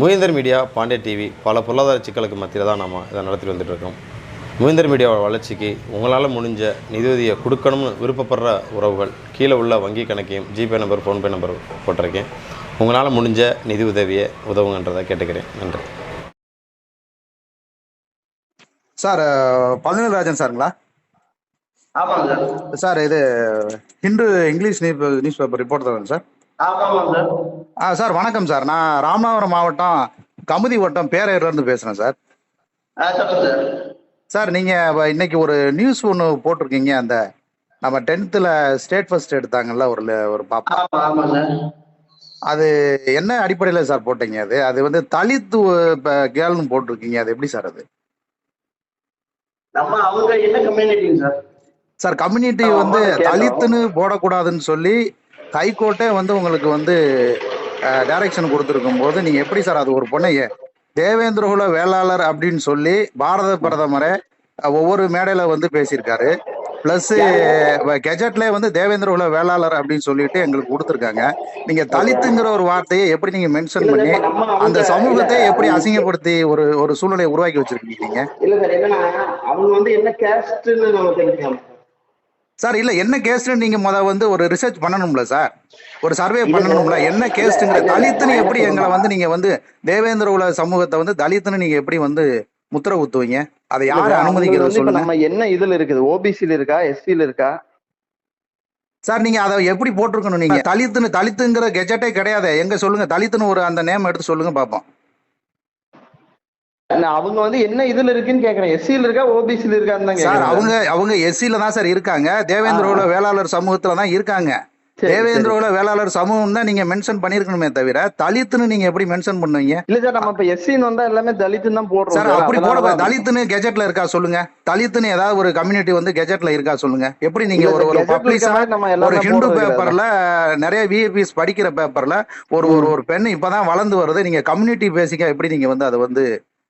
முயந்தர் media Pandya TV பல பொருளாதார சிக்கலுக்கு மத்தியில் தான் நம்ம இதை நடத்தி வந்துட்டு இருக்கோம் முயந்தர் மீடியாவோட வளர்ச்சிக்கு உங்களால் முடிஞ்ச நிதியுதவியை கொடுக்கணும்னு விருப்பப்படுற உறவுகள் கீழே உள்ள வங்கி கணக்கையும் ஜிபே நம்பர் ஃபோன்பே நம்பர் போட்டிருக்கேன். உங்களால் முடிஞ்ச நிதி உதவியை உதவுங்கன்றதை கேட்டுக்கிறேன். நன்றி. சார் பதினேழு ராஜன் சாருங்களா? ஆமாங்க. சார் சார் இது Hindu English news news paper sir ஆமாம் சார். ஆ சார் வணக்கம் சார். நான் ராமநாதபுரம் மாவட்டம் கமுதி வட்டம் சார். ஆ சொல்லுங்க சார். சார் நீங்கள் இன்னைக்கு ஒரு நியூஸ் ஒன்று போட்டிருக்கீங்க. அந்த நம்ம டென்த்தில் ஸ்டேட் ஃபர்ஸ்ட் எடுத்தாங்கல்ல ஒரு ஒரு பாப்பா. அது என்ன அடிப்படையில் சார் போட்டீங்க அது? அது வந்து தலித்து கேர்ள்னு போட்டிருக்கீங்க. அது எப்படி சார் அது? நம்ம அவங்க என்ன கம்யூனிட்டிங்க சார்? சார் கம்யூனிட்டி வந்து. தலித்துன்னு போடக்கூடாதுன்னு சொல்லி ஹைகோர்ட்டே வந்து உங்களுக்கு வந்து டைரக்ஷன் கொடுத்துருக்கும் போது நீங்க எப்படி சார் அது ஒரு பொண்ணை தேவேந்திரகுல வேளாளர் அப்படின்னு சொல்லி பாரத பிரதமரை ஒவ்வொரு மேடையில வந்து பேசியிருக்காரு. பிளஸ் கெஜெட்ல வந்து தேவேந்திரகுல வேளாளர் அப்படின்னு சொல்லிட்டு எங்களுக்கு கொடுத்துருக்காங்க. நீங்க தலித்துங்கிற ஒரு வார்த்தையை எப்படி நீங்க மென்ஷன் பண்ணி அந்த சமூகத்தை எப்படி அசிங்கப்படுத்தி ஒரு ஒரு சூழ்நிலையை உருவாக்கி வச்சிருக்கீங்க? அவங்க வந்து என்ன கேஸ்ட்னு நம்ம தெரிஞ்சுக்கலாம் சார் இல்ல என்ன கேஸ்ட்னு நீங்க முத வந்து ஒரு ரிசர்ச் பண்ணணும்ல சார் ஒரு சர்வே பண்ணணும்ல என்ன கேஸ்ட்ங்கிற தலித்துன்னு எப்படி எங்களை வந்து நீங்க வந்து தேவேந்திர உல சமூகத்தை வந்து தலித்துன்னு நீங்க எப்படி வந்து முத்திர குத்துவீங்க அதை யாரு அனுமதிக்கிறது சொல்லுங்க. நம்ம என்ன இதுல இருக்குது? ஓபிசில இருக்கா? எஸ்சில இருக்கா? சார் நீங்க அதை எப்படி போட்டிருக்கணும் நீங்க? தலித்துன்னு தலித்துங்கிற கெஜெட்டே கிடையாது. எங்க சொல்லுங்க தலித்துன்னு ஒரு அந்த நேம் எடுத்து சொல்லுங்க பாப்போம். அவங்க வந்து என்ன இதுல இருக்குன்னு கேக்குறேன். எஸ்சில இருக்கா ஓபிசில இருக்கான்னு சார் அவங்க அவங்க எஸ்சில தான் சார் இருக்காங்க. தேவேந்திர உல வேளாளர் சமூகத்துல தான் இருக்காங்க. சரி, தேவேந்திர சரி. உல வேளாளர் சமூகம் தான் நீங்க மென்ஷன் பண்ணிருக்கணுமே தவிர தலித்துன்னு நீங்க எப்படி மென்ஷன் பண்ணுவீங்க? இல்ல சார் நம்ம இப்ப எஸ்சின்னு வந்தா எல்லாமே தலித்துன்னு தான் போடுறோம் சார். அப்படி போட தான் தலித்துன்னு கெஜெட்ல இருக்கா சொல்லுங்க. தலித்துன்னு ஏதாவது ஒரு கம்யூனிட்டி வந்து கெஜெட்ல இருக்கா சொல்லுங்க. எப்படி நீங்க ஒரு ஒரு பப்ளிஷா ஒரு ஹிந்து. பேப்பர்ல நிறைய விஐபிஸ் படிக்கிற பேப்பர்ல ஒரு ஒரு ஒரு பெண் இப்பதான் வளர்ந்து வருது. நீங்க கம்யூனிட்டி பேசிக்கா எப்படி நீங்க வந்து அதை வந்து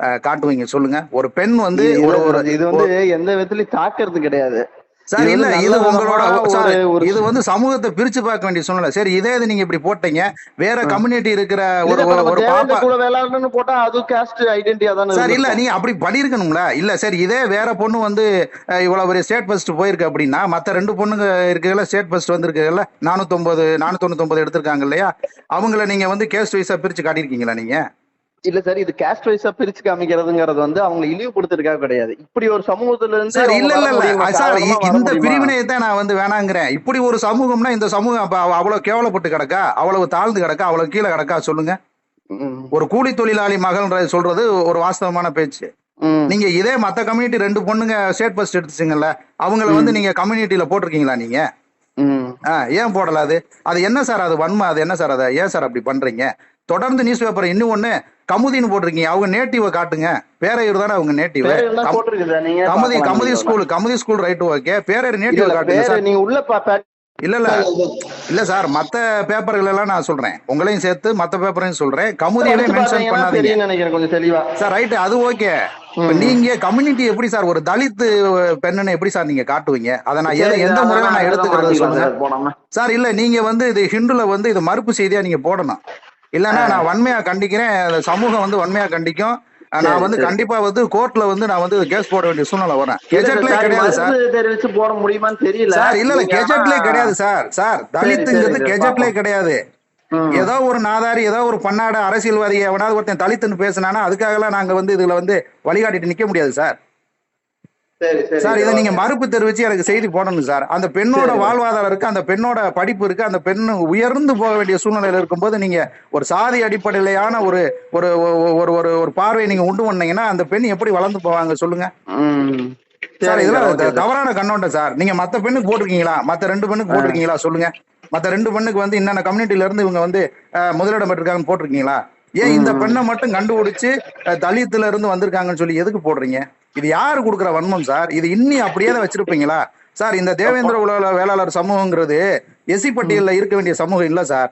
காட்டுவீங்க. சொல்லுங்க. ஒரு பெண் வந்து இது- ஒரு ஒரு இது வந்து எந்த விதத்துலயும் தாக்குறது கிடையாது. சார் இல்ல இது உங்களோட இது வந்து சமூகத்தை பிரிச்சு பார்க்க வேண்டிய சூழ்நிலை. சரி இதே இது நீங்க இப்படி போட்டீங்க. வேற கம்யூனிட்டி இருக்கிற ஒரு ஒரு- பாப்பா குல வேளாளர்னு போட்டா அது காஸ்ட் ஐடென்டிட்டியா தானே சார் இல்ல இருக்கும். நீ அப்படி பண்ணிருக்கணும்ல. இல்ல சரி இதே வேற பொண்ணு வந்து இவ்வளவு பெரிய ஸ்டேட் ஃபர்ஸ்ட் போயிருக்கு அப்படின்னா மத்த ரெண்டு பொண்ணுங்க இருக்குல்ல ஸ்டேட் ஃபர்ஸ்ட் வந்திருக்குல்ல நானூத்தொன்பது நானூத்தொண்ணூத்தொன்பது எடுத்திருக்காங்க இல்லையா? அவங்கள நீங்க வந்து கேஸ்ட் வைஸா பிரிச்சு காட்டியிருக்கீங்களா நீங்க? இல்ல சார் இது காஸ்ட் வைஸா பிரிச்சு காமிக்கிறதுங்கிறது வந்து அவங்க இழிவுபடுத்துறதுக்காக கிடையாது. இப்படி ஒரு சமூகத்துல இருந்து சார் இல்ல இல்ல சார் இந்த? பிரிவினையை தான் நான் வந்து வேணாங்கிறேன். இப்படி ஒரு சமூகம்னா இந்த சமூகம் அப்ப அவ- அவ்வளவு கேவலப்பட்டு கிடக்கா? அவ்வளவு தாழ்ந்து கிடக்கா? அவ்வளவு கீழே கிடக்கா? சொல்லுங்க. ஒரு கூலி தொழிலாளி மகள்ன்ற சொல்றது ஒரு வாஸ்தவமான பேச்சு. நீங்க இதே மத்த கம்யூனிட்டி ரெண்டு பொண்ணுங்க ஸ்டேட் ஃபர்ஸ்ட் எடுத்துச்சுங்கல்ல அவங்கள வந்து நீங்க கம்யூனிட்டியில போட்டிருக்கீங்களா நீங்க? ஏன் போடல அது? அது என்ன சார் அது வன்மை? அது என்ன சார் அதை? ஏன் சார் அப்படி பண்றீங்க? தொடர்ந்து நியூஸ் பேப்பர் இன்னும் ஒண்ணு கமுதின்னு போட்டிருக்கீங்க. அவங்க நேட்டிவ காட்டுங்க. பேரையூர் தானே அவங்க native Kamudhi Kamudhi. School Kamudhi school right okay Peraiyur native காட்டுங்க நீங்க உள்ள இல்ல இல்ல. இல்ல சார் மத்த பேப்பர்கள் எல்லாம் நான் சொல்றேன். உங்களையும் சேர்த்து மத்த பேப்பரையும் சொல்றேன். கமுதியிலே மென்ஷன் பண்ணாதீங்க. சார் ரைட் அது ஓகே இப்ப நீங்க கம்யூனிட்டி எப்படி சார் ஒரு தலித் பெண்ணுன்னு எப்படி சார் நீங்க காட்டுவீங்க? அதை நான் எதை- எந்த முறையில நான் எடுத்துக்கிறது சொல்லுங்க சார் இல்ல நீங்க வந்து இது ஹிந்துல வந்து இது மறுப்பு செய்தியா நீங்க போடணும். இல்லைன்னா நான் வன்மையா கண்டிக்கிறேன். அந்த சமூகம் வந்து வன்மையா கண்டிக்கும். நான் வந்து கண்டிப்பா வந்து கோர்ட்ல வந்து நான் வந்து கேஸ் போட வேண்டிய சூழ்நிலை வரேன். கெஜெட்லே கிடையாது சார். தெரிவிச்சு போட முடியுமான்னு தெரியல. சார் இல்ல இல்ல நீங்க கெஜெட்லே ஆனா- கிடையாது சார். சார் தலித்துங்கிறது சரி, கெஜெட்லே பாப்போம். கிடையாது. ஏதோ ஒரு நாதாரி ஏதோ ஒரு பன்னாட அரசியல்வாதி எவனாவது ஒருத்தன் தலித்துன்னு பேசினானா அதுக்காகலாம் நாங்க வந்து இதுல வந்து வழிகாட்டிட்டு நிக்க முடியாது சார். சரி இதை நீங்க மறுப்பு தெரிவிச்சு எனக்கு செய்தி போடணும் சார். அந்த பெண்ணோட வாழ்வாதாரம் இருக்கு அந்த பெண்ணோட படிப்பு இருக்கு அந்த பெண் உயர்ந்து போக வேண்டிய சூழ்நிலையில இருக்கும்போது நீங்க ஒரு சாதி அடிப்படையிலான ஒரு ஒரு ஒரு ஒரு ஒரு பார்வையை நீங்க உண்டு பண்ணீங்கன்னா அந்த பெண் எப்படி வளர்ந்து போவாங்க சொல்லுங்க. சார் இதெல்லாம். தவறான கண்ணோட்டம் சார். நீங்க மத்த பெண்ணுக்கு போட்டிருக்கீங்களா? மத்த ரெண்டு பெண்ணுக்கு போட்டிருக்கீங்களா சொல்லுங்க. மத்த ரெண்டு பெண்ணுக்கு வந்து என்னென்ன கம்யூனிட்டில இருந்து இவங்க வந்து முதலிடம் பெற்றிருக்காங்கன்னு போட்டிருக்கீங்களா? ஏன் இந்த பெண்ணை மட்டும் கண்டுபிடிச்சு தலித்துல இருந்து வந்திருக்காங்கன்னு சொல்லி எதுக்கு போடுறீங்க இது யாரு கொடுக்குற வன்மம் சார் இது இன்னி அப்படியே தான் வச்சிருப்பீங்களா சார் இந்த தேவேந்திர உலக வேளாளர் சமூகங்கிறது எஸ்சி பட்டியல்ல இருக்க வேண்டிய சமூகம் இல்ல சார்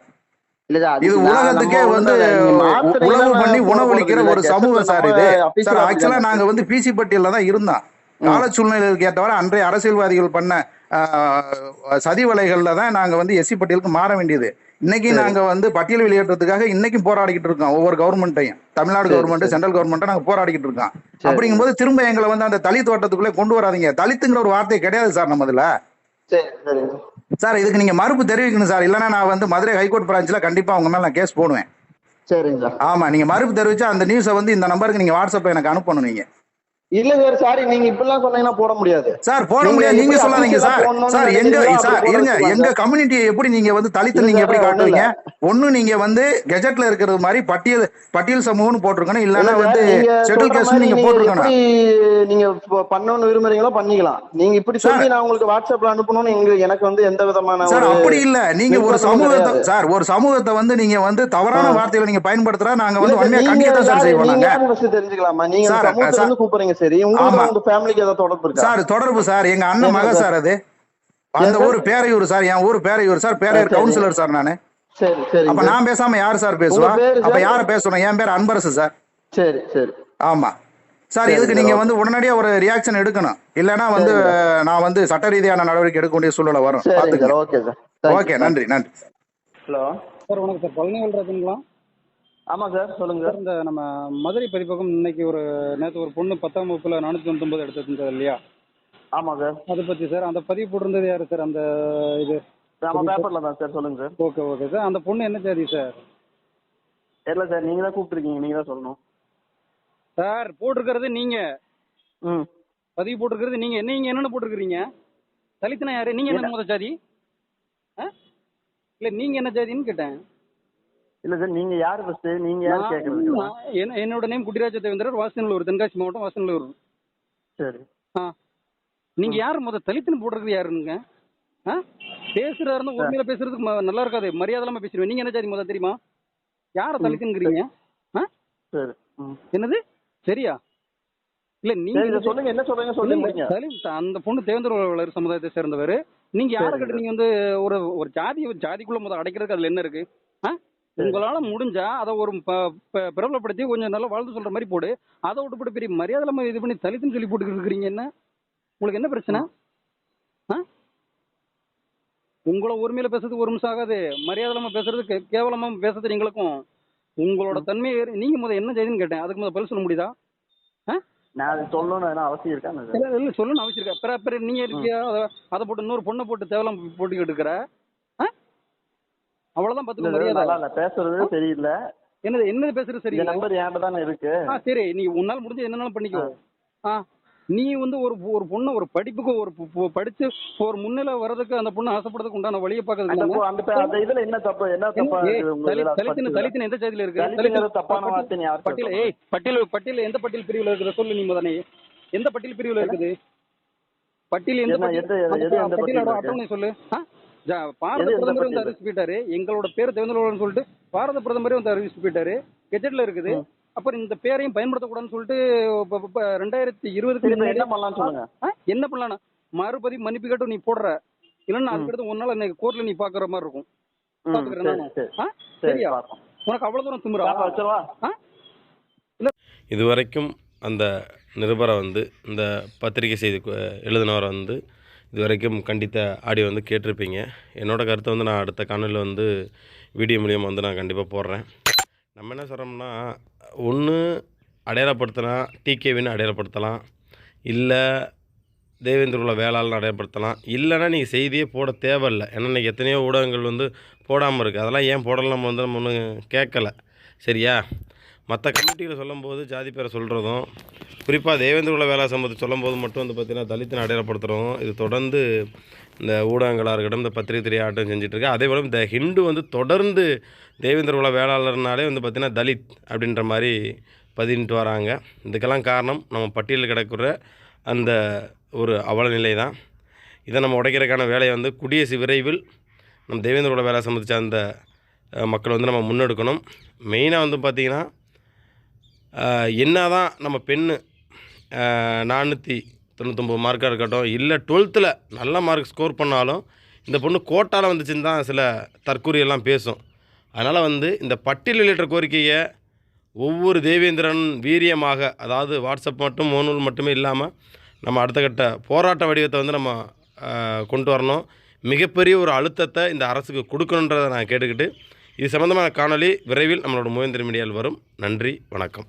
இது உலகத்துக்கே வந்து உழவு பண்ணி உணவளிக்கிற ஒரு. சமூகம் சார் இது சார் ஆக்சுவலா. நாங்க வந்து பிசி பட்டியல்ல தான் இருந்தோம் கால சூழ்நிலைகளுக்கு ஏற்றவாறு அன்றைய அரசியல்வாதிகள் பண்ண சதி வலைகள்ல தான் நாங்க வந்து எஸ்சி பட்டியலுக்கு மாற வேண்டியது இன்னைக்கு. நாங்க வந்து பட்டியல் வெளியேற்றத்துக்காக இன்னைக்கும் போராடிக்கிட்டு இருக்கோம். ஒவ்வொரு கவர்மெண்ட்டையும் தமிழ்நாடு கவர்மெண்ட். சென்ட்ரல் கவர்மெண்ட் நாங்க போராடிக்கிட்டு இருக்கோம். சரி. அப்படிங்கும்போது திரும்ப எங்களை வந்து அந்த தலித் வட்டத்துக்குள்ளே கொண்டு வராதீங்க. தலித்துங்கிற ஒரு வார்த்தை கிடையாது சார் நம்ம இதுல. சரி இதுக்கு நீங்க மறுப்பு தெரிவிக்கணும் சார். இல்லைன்னா நான் வந்து மதுரை ஹைகோர்ட் பிரான்ச்ல கண்டிப்பா உங்க மேல நான் கேஸ் போடுவேன். சரிங்க சார். ஆமா நீங்க மறுப்பு தெரிவிச்சா அந்த நியூஸை வந்து இந்த நம்பருக்கு நீங்க வாட்ஸ்அப்ல எனக்கு அனுப்பணும் நீங்க. இல்ல சார் சாரி நீங்க இப்படிலாம் சொன்னீங்கன்னா போட முடியாது. சார் போட முடியாது. நீங்க சொல்லாதீங்க சார். சார் எங்க சார் இருங்க எங்க கம்யூனிட்டியை எப்படி நீங்க வந்து தலித்து நீங்க எப்படி காட்டுவீங்க. ஒண்ணு நீங்க வந்து கெஜெட்ல இருக்கிறது மாதிரி பட்டியல் பட்டியல் சமூகம்னு போட்டிருக்கணும். இல்ல இல்லன்னா வந்து சொல்ற கேஸ் நீங்க போட்டிருக்கணும். நீங்க பண்ணணும்னு விரும்புறீங்களோ பண்ணிக்கலாம். நீங்க இப்படி. சொல்லி நான் உங்களுக்கு வாட்ஸ்அப்ல அனுப்பணும்னு எங்க எனக்கு வந்து எந்த விதமான சார் அப்படி இல்ல. நீங்க ஒரு சமூகத்தை. சார் ஒரு சமூகத்தை வந்து நீங்க வந்து தவறான. வார்த்தைகளை நீங்க பயன்படுத்துறா நாங்க வந்து நீங்க கண்டிக்கத்தான் சார் செய்வோம் நீங்க. தெரிஞ்சுக்கலாமா? நீங்க கூப்பிடுறீங்க சரி உங்க ஃபேமிலிக்கு ஏதாவது தொடர்பு இருக்கா? சார் தொடர்பு சார். எங்க அண்ணன் மக சார்? அது. அந்த? ஊர் பேரையூர் சார் என் ஊர் Peraiyur sir. Peraiyur. Councillor sir. நானு. சரி சரி அப்ப நான் பேசாம யார் சார் பேசுவா? அப்ப? யார பேசணும்? என் பேர் அன்பரசு சார். சரி சரி. ஆமா. சார் இதுக்கு நீங்க. வந்து உடனடியா ஒரு ரியாக்ஷன் எடுக்கணும். இல்லைன்னா வந்து நான் வந்து சட்ட ரீதியான நடவடிக்கை எடுக்க வேண்டிய சூழ்நிலை வரும். பாத்துக்கங்க ஓகே சார். ஓகே நன்றி நன்றி. ஹலோ. சார் வணக்கம் சார். பழனிவேல்ராஜுங்களா ஆமா சார் சொல்லுங்க சார். இந்த நம்ம மதுரை பதிப்பகம் இன்னைக்கு ஒரு நேற்று ஒரு பொண்ணு பத்தாம் வகுப்புல நானூற்றி தொண்ணூத்தொம்பது எடுத்திருந்தது இல்லையா? ஆமா சார். அதை பற்றி சார் அந்த பதிவு போட்டிருந்தது யாரு சார் அந்த இது? நம்ம பேப்பர்ல தான் சார் சொல்லுங்க சார். Okay okay sir. அந்த பொண்ணு என்ன ஜாதி சார்? தெரியல சார் நீங்க தான் கூப்பிட்டுருக்கீங்க நீங்க தான் சொல்லணும். சார் போட்டிருக்கிறது நீங்க. ம். பதிவு போட்டிருக்கிறது நீங்க. நீங்க என்னென்ன போட்டிருக்கிறீங்க? தலித்தனா யாரு? நீங்க என்ன முத ஜாதி? ஆ? இல்லை நீங்க என்ன ஜாதின்னு கேட்டேன். இல்ல சார் நீங்க யாரு ஃபர்ஸ்ட் நீங்க யாரு என்ன- என்னோட நேம் குடிராஜ தேவேந்திரர் வாசனல்லூர் தென்காசி மாவட்டம் வாசனல்லூர் சரி. நீங்க யார் முத தலித்துன்னு போட்டிருக்கிறது யாருங்க? ஆ? பேசுறாருன்னு உண்மையில பேசுறதுக்கு நல்லா இருக்காது. மரியாதை இல்லாம பேசுறேன் நீங்க என்ன ஜாதி முத தெரியுமா? யார தலித்துங்கிறீங்க என்னது? சரியா? இல்ல நீங்க சொல்லுங்க. என்ன சொல்றீங்க? சொல்லுங்க. தலித் அந்த பொண்ணு தேவேந்திர சமுதாயத்தை சேர்ந்தவர். நீங்க யார கிட்ட. நீங்க வந்து ஒரு ஒரு ஜாதி ஒரு ஜாதிக்குள்ள முத அடைக்கிறதுக்கு அதுல என்ன இருக்கு? உங்களால முடிஞ்சா அதை ஒரு பிரபலப்படுத்தி கொஞ்சம் நல்லா வாழ்ந்து சொல்ற மாதிரி போடு. அதை விட்டு போட்டு பெரிய மரியாதை இல்லாம இது பண்ணி தலித்துன்னு சொல்லி போட்டுக்கிட்டு இருக்கிறீங்க என்ன? உங்களுக்கு என்ன பிரச்சனை? உங்களை உரிமையில பேசுறதுக்கு ஒரு நிமிஷம் ஆகாது. மரியாதை இல்லாம பேசுறது கே- கேவலமா பேசுறது எங்களுக்கும் உங்களோட தன்மையை நீங்க முத என்ன செய்யுதுன்னு கேட்டேன். அதுக்கு முத பதில் சொல்ல முடியுதா? சொல்லணும்னு அவசியம் இருக்கா? இல்ல இல்ல சொல்லணும் அவசியம் இருக்கா? பிற நீங்க இருக்கியா அதை போட்டு இன்னொரு பொண்ணை போட்டு தேவலாம் போட்டுக்கிட்டு இருக்கிற? அவ்வளவுதான் இல்ல, மரியாதை பேசுறது சரியில்லை. என்னது என்னது பேசுறது சரி? நம்பர் என்கிட்ட தானே இருக்கு. ஆ சரி நீ உன்னால முடிஞ்ச என்னனாலும் பண்ணிக்கோ. ஆ. நீ வந்து ஒரு ஒரு பொண்ணை ஒரு படிப்புக்கு ஒரு படிச்சு ஒரு முன்னிலை வர்றதுக்கு அந்த பொண்ணு ஆசைப்படுறதுக்கு உண்டான வழியை பாக்குறதுக்கு இதுல என்ன தப்பு? என்ன தலித்தின? தலித்தின எந்த ஜாதியில இருக்கு? தப்பான பட்டியல்? ஏய் பட்டியல் பட்டியல் எந்த பட்டியல் பிரிவுல இருக்குது? சொல்லு நீ முதனே. எந்த பட்டியல் பிரிவுல இருக்குது? பட்டியல் எந்த பட்டியல்? அட்டவணை சொல்லு. ஆ? ஜா- பாரத பிரதமர் வந்து? அறிவிச்சு போயிட்டாரு. எங்களோட பேர் தேர்ந்தெடுக்கணும்னு சொல்லிட்டு பாரத பிரதமரே வந்து அறிவிச்சு போயிட்டாரு. கெஜெட்ல இருக்குது. அப்புறம் இந்த பேரையும் பயன்படுத்தக்கூடாதுன்னு சொல்லிட்டு ரெண்டாயிரத்தி இருபதுக்கு என்ன பண்ணலாம்னு சொல்லுங்க? என்ன பண்ணலாம் மறுபதிவு மன்னிப்பு கேட்டு நீ போடுற. இல்லைன்னா அதுக்கடுத்து ஒரு நாள் அந்த கோர்ட்ல நீ பாக்குற மாதிரி இருக்கும். பாத்துக்கிறேன் சரியா. உனக்கு அவ்வளவு தூரம்? ஆ? இதுவரைக்கும் அந்த நிருபரை வந்து இந்த பத்திரிகை செய்தி எழுதினவரை வந்து இதுவரைக்கும் கண்டித்த ஆடியோ வந்து கேட்டிருப்பீங்க. என்னோட கருத்தை வந்து நான் அடுத்த காணொலியில் வந்து வீடியோ மூலியமாக வந்து நான் கண்டிப்பாக போடுறேன். நம்ம என்ன சொல்கிறோம்னா ஒன்று அடையாளப்படுத்தலாம் டிகேவின்னு அடையாளப்படுத்தலாம். இல்லை தேவேந்திர வேளாளன் அடையாளப்படுத்தலாம். இல்லைன்னா நீங்கள் செய்தியே போட தேவையில்லை. ஏன்னா இன்றைக்கி எத்தனையோ ஊடகங்கள் வந்து போடாமல் இருக்குது அதெல்லாம் ஏன் போடலாம் நம்ம வந்து நம்ம ஒன்றும் கேட்கல. சரியா? மற்ற கமிட்டியில் சொல்லும்போது ஜாதி பேரை சொல்கிறதும் குறிப்பாக தேவேந்திரகுல வேலை வேளா சொல்லும்போது மட்டும் வந்து பார்த்திங்கன்னா தலித்தின் அடையாளப்படுத்துகிறோம் இது தொடர்ந்து இந்த ஊடகங்களாக இருக்கட்டும் இந்த பத்திரிகை திரையாட்டம் செஞ்சிட்ருக்கு அதே போல் இந்த ஹிண்டு வந்து தொடர்ந்து தேவேந்திரகுல வேளாளர்னாலே வந்து பார்த்திங்கன்னா தலித் அப்படின்ற மாதிரி பதின்ட்டு வராங்க. இதுக்கெல்லாம் காரணம் நம்ம பட்டியலில் கிடக்கிற அந்த ஒரு அவல நிலை தான். இதை நம்ம உடைக்கிறதுக்கான வேலையை வந்து குடியரசு விரைவில் நம்ம தேவேந்திரகுல வேலை சம்பந்திச்ச அந்த மக்கள் வந்து நம்ம முன்னெடுக்கணும். மெயினாக வந்து பார்த்திங்கன்னா என்ன தான் நம்ம பெண்ணு நானூற்றி தொண்ணூத்தொம்பது மார்க்காக இருக்கட்டும் இல்லை டுவெல்த்தில் நல்ல மார்க் ஸ்கோர் பண்ணாலும் இந்த பொண்ணு கோட்டால் வந்துச்சுன்னு தான் சில தற்கூரியெல்லாம் பேசும். அதனால் வந்து இந்த பட்டியல் வெளியிட்ட கோரிக்கையை ஒவ்வொரு தேவேந்திரன் வீரியமாக அதாவது வாட்ஸ்அப் மட்டும் மோனூல் மட்டுமே இல்லாமல் நம்ம அடுத்த கட்ட போராட்ட வடிவத்தை வந்து நம்ம கொண்டு வரணும். மிகப்பெரிய ஒரு அழுத்தத்தை இந்த அரசுக்கு கொடுக்கணுன்றதை நான் கேட்டுக்கிட்டு இது சம்மந்தமான காணொளி விரைவில் நம்மளோட மூவேந்தர் மீடியாவில் வரும். நன்றி வணக்கம்.